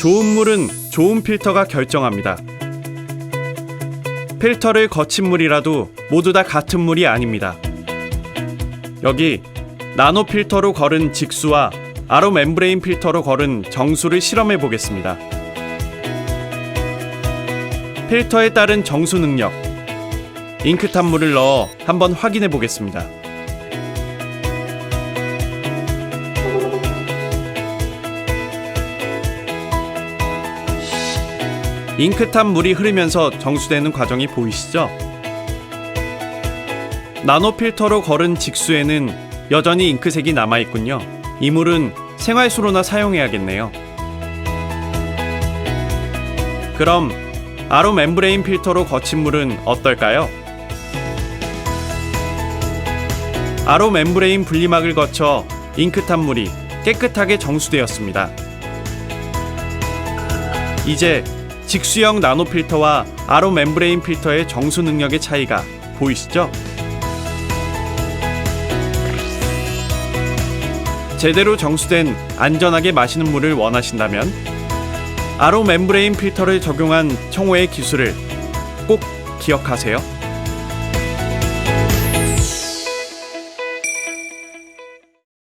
좋은 물은 좋은 필터가 결정합니다. 필터를 거친 물이라도 모두 다 같은 물이 아닙니다. 여기 나노 필터로 걸은 직수와 아로 멤브레인 필터로 걸은 정수를 실험해 보겠습니다. 필터에 따른 정수 능력. 잉크탄 물을 넣어 한번 확인해 보겠습니다. 잉크탄 물이 흐르면서 정수되는 과정이 보이시죠? 나노 필터로 걸은 직수에는 여전히 잉크색이 남아 있군요. 이 물은 생활수로나 사용해야겠네요. 그럼 아로 멤브레인 필터로 거친 물은 어떨까요? 아로 멤브레인 분리막을 거쳐 잉크탄 물이 깨끗하게 정수되었습니다. 이제 직수형 나노 필터와 아로 멤브레인 필터의 정수 능력의 차이가 보이시죠? 제대로 정수된 안전하게 마시는 물을 원하신다면 아로 멤브레인 필터를 적용한 청호의 기술을 꼭 기억하세요.